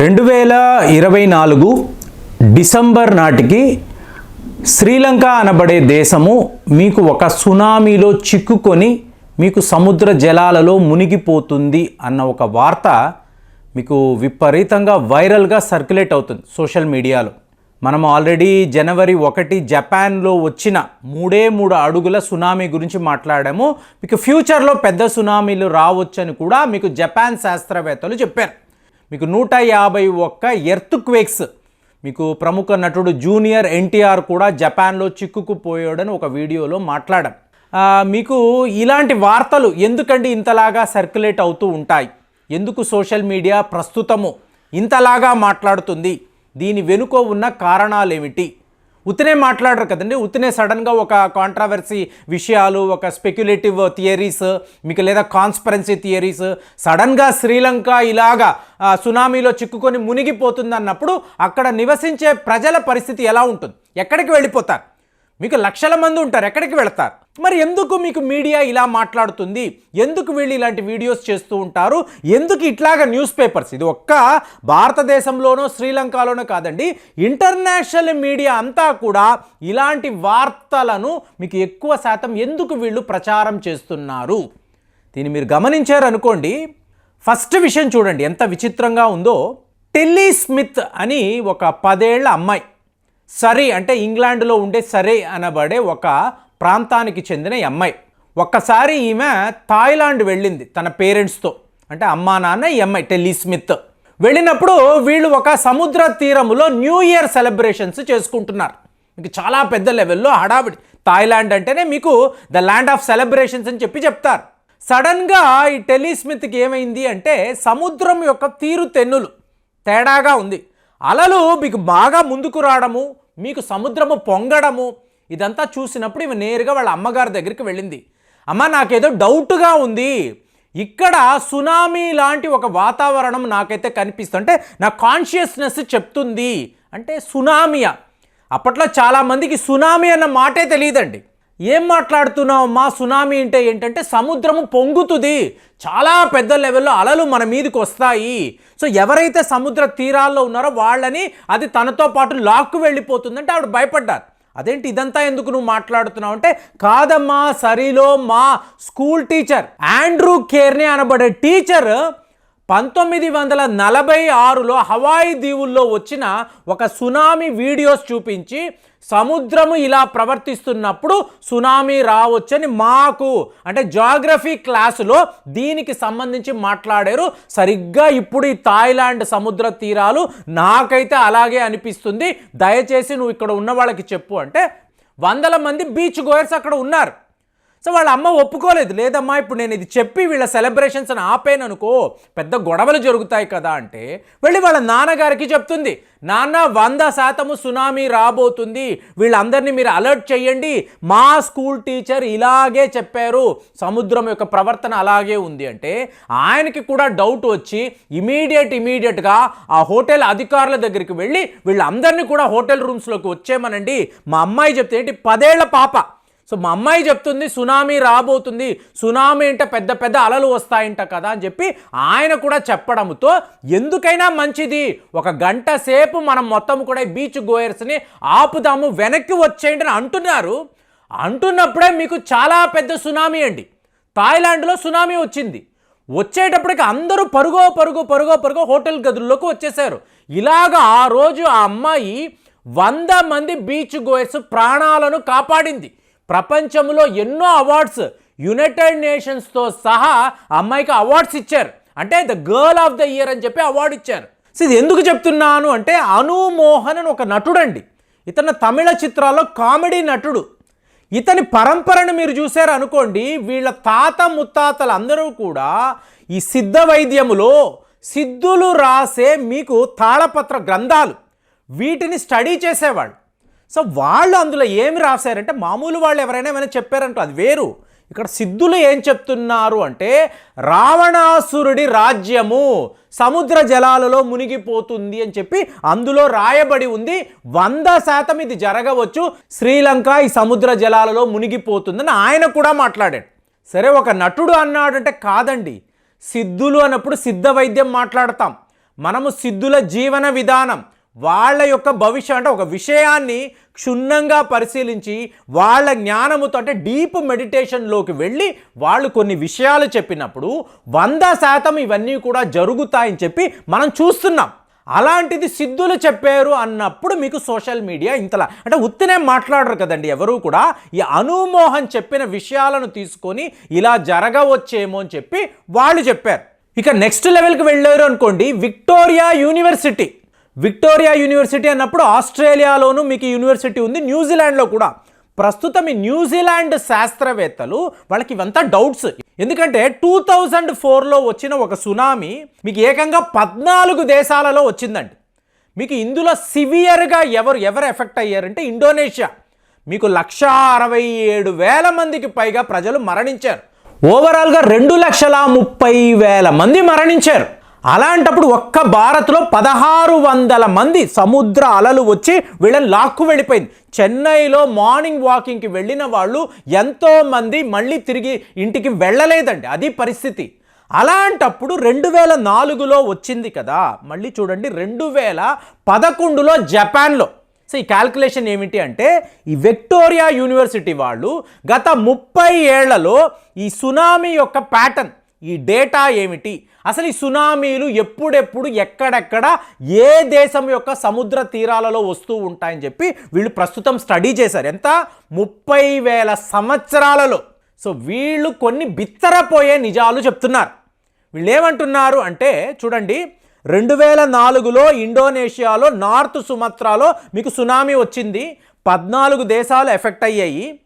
రెండు వేల ఇరవై నాలుగు డిసెంబర్ నాటికి శ్రీలంక అనబడే దేశము మీకు ఒక సునామీలో చిక్కుకొని మీకు సముద్ర జలాలలో మునిగిపోతుంది అన్న ఒక వార్త మీకు విపరీతంగా వైరల్గా సర్క్యులేట్ అవుతుంది సోషల్ మీడియాలో. మనం ఆల్రెడీ జనవరి ఒకటి జపాన్లో వచ్చిన మూడే మూడు అడుగుల సునామీ గురించి మాట్లాడాము. మీకు ఫ్యూచర్లో పెద్ద సునామీలు రావచ్చని కూడా మీకు జపాన్ శాస్త్రవేత్తలు చెప్పారు. మీకు నూట యాభై ఒక్క ఎర్త్ క్వేక్స్ మీకు ప్రముఖ నటుడు జూనియర్ ఎన్టీఆర్ కూడా జపాన్లో చిక్కుకుపోయాడని ఒక వీడియోలో మాట్లాడాం. మీకు ఇలాంటి వార్తలు ఎందుకండి ఇంతలాగా సర్క్యులేట్ అవుతూ ఉంటాయి? ఎందుకు సోషల్ మీడియా ప్రస్తుతము ఇంతలాగా మాట్లాడుతుంది? దీని వెనుక ఉన్న కారణాలు ఉతనే మాట్లాడరు కదండి. ఉత్తనే సడన్గా ఒక కాంట్రావర్సీ విషయాలు ఒక స్పెక్యులేటివ్ థియరీస్ మీకు లేదా కాన్స్పరెన్సీ థియరీస్ సడన్గా శ్రీలంక ఇలాగా సునామీలో చిక్కుకొని మునిగిపోతుంది అన్నప్పుడు అక్కడ నివసించే ప్రజల పరిస్థితి ఎలా ఉంటుంది? ఎక్కడికి వెళ్ళిపోతారు? మీకు లక్షల మంది ఉంటారు. ఎక్కడికి వెళతారు? మరి ఎందుకు మీకు మీడియా ఇలా మాట్లాడుతుంది? ఎందుకు వీళ్ళు ఇలాంటి వీడియోస్ చేస్తూ ఉంటారు? ఎందుకు ఇట్లాగా న్యూస్ పేపర్స్? ఇది ఒక్క భారతదేశంలోనో శ్రీలంకలోనో కాదండి. ఇంటర్నేషనల్ మీడియా అంతా కూడా ఇలాంటి వార్తలను మీకు ఎక్కువ శాతం ఎందుకు వీళ్ళు ప్రచారం చేస్తున్నారు? దీన్ని మీరు గమనించారనుకోండి. ఫస్ట్ విషయం చూడండి. ఎంత విచిత్రంగా ఉందో. టెల్లీ స్మిత్ అని ఒక పదేళ్ళ అమ్మాయి. సరే అంటే ఇంగ్లాండ్లో ఉండే సరే అనబడే ఒక ప్రాంతానికి చెందిన ఈ అమ్మాయి. ఒక్కసారి ఈమె థాయిలాండ్ వెళ్ళింది తన పేరెంట్స్తో. అంటే అమ్మా నాన్న ఈ అమ్మాయి టెల్లీ స్మిత్. వెళ్ళినప్పుడు వీళ్ళు ఒక సముద్ర తీరములో న్యూ ఇయర్ సెలబ్రేషన్స్ చేసుకుంటున్నారు. మీకు చాలా పెద్ద లెవెల్లో హడావిడి. థాయిలాండ్ అంటేనే మీకు ద ల్యాండ్ ఆఫ్ సెలబ్రేషన్స్ అని చెప్పి చెప్తారు. సడన్గా ఈ టెల్లీ స్మిత్కి ఏమైంది అంటే సముద్రం యొక్క తీరు తెన్నులు తేడాగా ఉంది. అలలు మీకు బాగా ముందుకు రావడము మీకు సముద్రము పొంగడము ఇదంతా చూసినప్పుడు ఇవి నేరుగా వాళ్ళ అమ్మగారి దగ్గరికి వెళ్ళింది. అమ్మ నాకేదో డౌట్గా ఉంది. ఇక్కడ సునామీ లాంటి ఒక వాతావరణం నాకైతే కనిపిస్తుంటే నా కాన్షియస్నెస్ చెప్తుంది. అంటే సునామియా. అప్పట్లో చాలామందికి సునామీ అన్న మాటే తెలియదండి. ఏం మాట్లాడుతున్నావు? మా సునామీ అంటే ఏంటంటే సముద్రము పొంగుతుంది. చాలా పెద్ద లెవెల్లో అలలు మన మీదకి వస్తాయి. సో ఎవరైతే సముద్ర తీరాల్లో ఉన్నారో వాళ్ళని అది తనతో పాటు లాక్కు వెళ్ళిపోతుందంటే ఆవిడ భయపడ్డారు. అదేంటి ఇదంతా ఎందుకు నువ్వు మాట్లాడుతున్నావు అంటే కాదమ్మా సరిలో మా స్కూల్ టీచర్ ఆండ్రూ కేర్నే అనబడే టీచర్ పంతొమ్మిది వందల నలభై ఆరులో హవాయి దీవుల్లో వచ్చిన ఒక సునామీ వీడియోస్ చూపించి సముద్రము ఇలా ప్రవర్తిస్తున్నప్పుడు సునామీ రావచ్చని మాకు అంటే జాగ్రఫీ క్లాసులో దీనికి సంబంధించి మాట్లాడారు. సరిగ్గా ఇప్పుడు ఈ థాయిలాండ్ సముద్ర తీరాలు నాకైతే అలాగే అనిపిస్తుంది. దయచేసి నువ్వు ఇక్కడ ఉన్న వాళ్ళకి చెప్పు అంటే వందల మంది బీచ్ గోయర్స్ అక్కడ ఉన్నారు. సో వాళ్ళ అమ్మ ఒప్పుకోలేదు. లేదమ్మా ఇప్పుడు నేను ఇది చెప్పి వీళ్ళ సెలబ్రేషన్స్ అని ఆపేను అనుకో పెద్ద గొడవలు జరుగుతాయి కదా అంటే వెళ్ళి వాళ్ళ నాన్నగారికి చెప్తుంది. నాన్న వంద శాతము సునామీ రాబోతుంది. వీళ్ళందరినీ మీరు అలర్ట్ చేయండి మా స్కూల్ టీచర్ ఇలాగే చెప్పారు. సముద్రం యొక్క ప్రవర్తన అలాగే ఉంది అంటే ఆయనకి కూడా డౌట్ వచ్చి ఇమీడియట్ ఇమీడియట్గా ఆ హోటల్ అధికారుల దగ్గరికి వెళ్ళి వీళ్ళందరినీ కూడా హోటల్ రూమ్స్లోకి వచ్చేమనండి మా అమ్మాయి చెప్తే ఏంటి? పదేళ్ళ పాప. సో మా అమ్మాయి చెప్తుంది సునామీ రాబోతుంది. సునామీ అంటే పెద్ద పెద్ద అలలు వస్తాయంట కదా అని చెప్పి ఆయన కూడా చెప్పడంతో ఎందుకైనా మంచిది. ఒక గంట సేపు మనం మొత్తం కూడా బీచ్ గోయర్స్ని ఆపుదాము వెనక్కి వచ్చేయండి అని అంటున్నారు. అంటున్నప్పుడే మీకు చాలా పెద్ద సునామీ అండి. థాయిలాండ్లో సునామీ వచ్చింది. వచ్చేటప్పటికి అందరూ పరుగో పరుగో పరుగో పరుగో హోటల్ గదుల్లోకి వచ్చేసారు. ఇలాగ ఆ రోజు ఆ అమ్మాయి వంద మంది బీచ్ గోయర్స్ ప్రాణాలను కాపాడింది. ప్రపంచంలో ఎన్నో అవార్డ్స్ యునైటెడ్ నేషన్స్తో సహా అమ్మాయికి అవార్డ్స్ ఇచ్చారు. అంటే the girl of the year అని చెప్పి అవార్డు ఇచ్చారు. సో ఇది ఎందుకు చెప్తున్నాను అంటే అనుమోహన్ అని ఒక నటుడండి. ఇతను తమిళ చిత్రాల్లో కామెడీ నటుడు. ఇతని పరంపరను మీరు చూశారు అనుకోండి వీళ్ళ తాత ముత్తాతలు అందరూ కూడా ఈ సిద్ధ వైద్యములో సిద్ధులు రాసే మీకు తాళపత్ర గ్రంథాలు. వీటిని స్టడీ చేసేవాళ్ళు. సో వాళ్ళు అందులో ఏమి రాశారంటే మామూలు వాళ్ళు ఎవరైనా ఏమైనా చెప్పారంటో అది వేరు. ఇక్కడ సిద్ధులు ఏం చెప్తున్నారు అంటే రావణాసురుడి రాజ్యము సముద్ర జలాలలో మునిగిపోతుంది అని చెప్పి అందులో రాయబడి ఉంది. వంద శాతం ఇది జరగవచ్చు. శ్రీలంక ఈ సముద్ర జలాలలో మునిగిపోతుందని ఆయన కూడా మాట్లాడాడు. సరే ఒక నటుడు అన్నాడంటే కాదండి. సిద్ధులు అన్నప్పుడు సిద్ధ వైద్యం మాట్లాడతాం. మనము సిద్ధుల జీవన విధానం వాళ్ళ యొక్క భవిష్యం అంటే ఒక విషయాన్ని క్షుణ్ణంగా పరిశీలించి వాళ్ళ జ్ఞానముతో అంటే డీప్ మెడిటేషన్లోకి వెళ్ళి వాళ్ళు కొన్ని విషయాలు చెప్పినప్పుడు వంద శాతం ఇవన్నీ కూడా జరుగుతాయని చెప్పి మనం చూస్తున్నాం. అలాంటిది సిద్ధులు చెప్పారు అన్నప్పుడు మీకు సోషల్ మీడియా ఇంతలా అంటే ఉత్తినే మాట్లాడరు కదండి ఎవరు కూడా. ఈ అనుమోహన్ చెప్పిన విషయాలను తీసుకొని ఇలా జరగవచ్చేమో అని చెప్పి వాళ్ళు చెప్పారు. ఇక నెక్స్ట్ లెవెల్కి వెళ్ళారు అనుకోండి విక్టోరియా యూనివర్సిటీ. విక్టోరియా యూనివర్సిటీ అన్నప్పుడు ఆస్ట్రేలియాలోనూ మీకు యూనివర్సిటీ ఉంది. న్యూజిలాండ్లో కూడా. ప్రస్తుతం ఈ న్యూజిలాండ్ శాస్త్రవేత్తలు వాళ్ళకి ఇవంతా డౌట్స్. ఎందుకంటే టూ థౌజండ్ ఫోర్లో వచ్చిన ఒక సునామీ మీకు ఏకంగా పద్నాలుగు దేశాలలో వచ్చిందండి. మీకు ఇందులో సివియర్గా ఎవరు ఎవరు ఎఫెక్ట్ అయ్యారంటే ఇండోనేషియా. మీకు లక్ష అరవై ఏడు వేల మందికి పైగా ప్రజలు మరణించారు. ఓవరాల్గా రెండు లక్షల ముప్పై వేల మంది మరణించారు. అలాంటప్పుడు ఒక్క భారత్లో పదహారు వందల మంది సముద్ర అలలు వచ్చి వీళ్ళని లాక్కు వెళ్ళిపోయింది. చెన్నైలో మార్నింగ్ వాకింగ్కి వెళ్ళిన వాళ్ళు ఎంతోమంది మళ్ళీ తిరిగి ఇంటికి వెళ్ళలేదండి. అది పరిస్థితి. అలాంటప్పుడు రెండు వేల నాలుగులో వచ్చింది కదా. మళ్ళీ చూడండి రెండు వేల పదకొండులో జపాన్లో. సో ఈ క్యాల్కులేషన్ ఏమిటి అంటే ఈ విక్టోరియా యూనివర్సిటీ వాళ్ళు గత ముప్పై ఏళ్ళలో ఈ సునామీ యొక్క ప్యాటర్న్ ఈ డేటా ఏమిటి? అసలు ఈ సునామీలు ఎప్పుడెప్పుడు ఎక్కడెక్కడ ఏ దేశం యొక్క సముద్ర తీరాలలో వస్తూ ఉంటాయని చెప్పి వీళ్ళు ప్రస్తుతం స్టడీ చేశారు. ఎంత? ముప్పై వేల సంవత్సరాలలో. సో వీళ్ళు కొన్ని బిత్తరపోయే నిజాలు చెప్తున్నారు. వీళ్ళు ఏమంటున్నారు అంటే చూడండి రెండు వేల నాలుగులో ఇండోనేషియాలో నార్త్ సుమత్రాలో మీకు సునామీ వచ్చింది. పద్నాలుగు దేశాలు ఎఫెక్ట్ అయ్యాయి.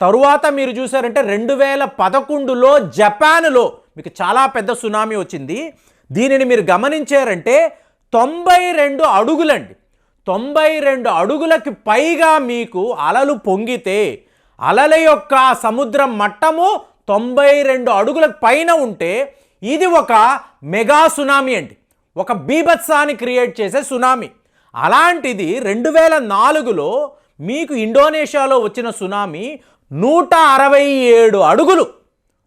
తరువాత మీరు చూసారంటే రెండు వేల పదకొండులో జపాన్లో మీకు చాలా పెద్ద సునామీ వచ్చింది. దీనిని మీరు గమనించారంటే తొంభై రెండు అడుగులండి. తొంభై రెండు అడుగులకి పైగా మీకు అలలు పొంగితే అలల యొక్క సముద్రం మట్టము తొంభై రెండు అడుగులకు పైన ఉంటే ఇది ఒక మెగా సునామీ అండి. ఒక బీభత్సాన్ని క్రియేట్ చేసే సునామీ. అలాంటిది రెండు వేల నాలుగులో మీకు ఇండోనేషియాలో వచ్చిన సునామీ నూట అరవై ఏడు అడుగులు.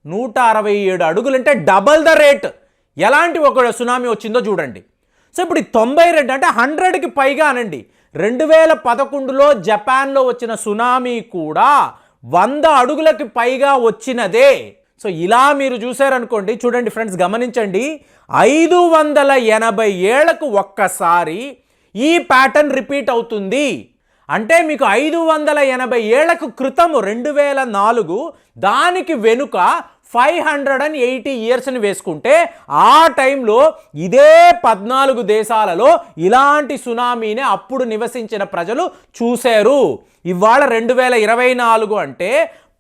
నూట అరవై ఏడు అడుగులు అంటే డబల్ ద రేట్ ఎలాంటి ఒక సునామీ వచ్చిందో చూడండి. సో ఇప్పుడు తొంభై రెండు అంటే హండ్రెడ్కి పైగా అనండి. రెండు వేల పదకొండులో జపాన్లో వచ్చిన సునామీ కూడా వంద అడుగులకి పైగా వచ్చినదే. సో ఇలా మీరు చూసారనుకోండి చూడండి ఫ్రెండ్స్ గమనించండి. ఐదు వందల ఎనభై ఏళ్ళకు ఒక్కసారి ఈ ప్యాటర్న్ రిపీట్ అవుతుంది. అంటే మీకు ఐదు వందల ఎనభై ఏళ్ళకు క్రితము రెండు వేల నాలుగు దానికి వెనుక ఫైవ్ హండ్రెడ్ అండ్ ఎయిటీ ఇయర్స్ని వేసుకుంటే ఆ టైంలో ఇదే పద్నాలుగు దేశాలలో ఇలాంటి సునామీని అప్పుడు నివసించిన ప్రజలు చూశారు. ఇవాళ రెండు వేల ఇరవై నాలుగు అంటే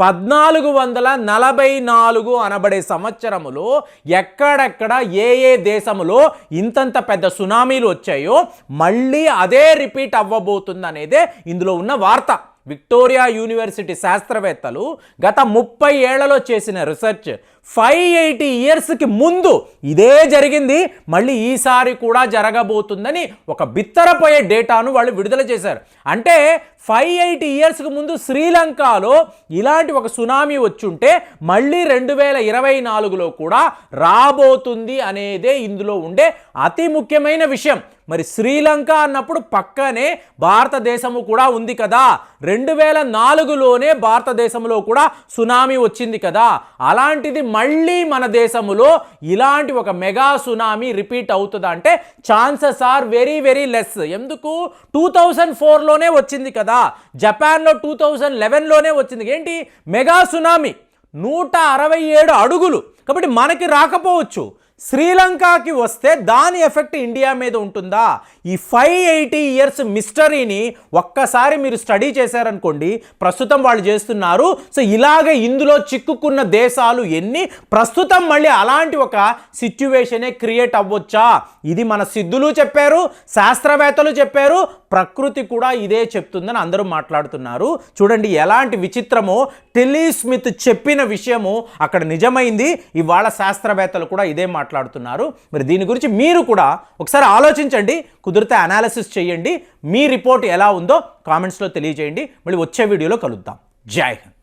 పద్నాలుగు వందల నలభై నాలుగు అనబడే సంవత్సరములో ఎక్కడెక్కడ ఏ ఏ దేశములో ఇంతంత పెద్ద సునామీలు వచ్చాయో మళ్ళీ అదే రిపీట్ అవ్వబోతుంది అనేదే ఇందులో ఉన్న వార్త. విక్టోరియా యూనివర్సిటీ శాస్త్రవేత్తలు గత ముప్పై ఏళ్ళలో చేసిన రీసెర్చ్ ఫైవ్ ఎయిటీ ఇయర్స్కి ముందు ఇదే జరిగింది. మళ్ళీ ఈసారి కూడా జరగబోతుందని ఒక బిత్తరపోయే డేటాను వాళ్ళు విడుదల చేశారు. అంటే ఫైవ్ ఎయిటీ ఇయర్స్కి ముందు శ్రీలంకలో ఇలాంటి ఒక సునామీ వచ్చుంటే మళ్ళీ రెండు వేల ఇరవై నాలుగులో కూడా రాబోతుంది అనేదే ఇందులో ఉండే అతి ముఖ్యమైన విషయం. మరి శ్రీలంక అన్నప్పుడు పక్కనే భారతదేశము కూడా ఉంది కదా. రెండు వేల నాలుగులోనే భారతదేశంలో కూడా సునామీ వచ్చింది కదా. అలాంటిది మళ్ళీ మన దేశములో ఇలాంటి ఒక మెగా సునామీ రిపీట్ అవుతుందా అంటే chances are very very less. ఎందుకు? టూ థౌజండ్ ఫోర్లోనే వచ్చింది కదా. జపాన్లో టూ థౌజండ్ లెవెన్లోనే వచ్చింది. ఏంటి? Mega tsunami. నూట అరవై ఏడు అడుగులు. కాబట్టి మనకి రాకపోవచ్చు. శ్రీలంకకి వస్తే దాని ఎఫెక్ట్ ఇండియా మీద ఉంటుందా? ఈ ఫైవ్ ఎయిటీ ఇయర్స్ మిస్టరీని ఒక్కసారి మీరు స్టడీ చేశారనుకోండి ప్రస్తుతం వాళ్ళు చేస్తున్నారు. సో ఇలాగ ఇందులో చిక్కుకున్న దేశాలు ఎన్ని? ప్రస్తుతం మళ్ళీ అలాంటి ఒక సిచ్యువేషనే క్రియేట్ అవ్వచ్చా? ఇది మన సిద్ధులు చెప్పారు శాస్త్రవేత్తలు చెప్పారు ప్రకృతి కూడా ఇదే చెప్తుందని అందరూ మాట్లాడుతున్నారు. చూడండి ఎలాంటి విచిత్రమో టెల్లీ స్మిత్ చెప్పిన విషయము అక్కడ నిజమైంది. ఇవాళ శాస్త్రవేత్తలు కూడా ఇదే మాట్లాడుతున్నారు. మరి దీని గురించి మీరు కూడా ఒకసారి ఆలోచించండి కుదిరితే అనాలిసిస్ చేయండి మీ రిపోర్ట్ ఎలా ఉందో కామెంట్స్లో తెలియజేయండి. మళ్ళీ వచ్చే వీడియోలో కలుద్దాం. జై హింద్.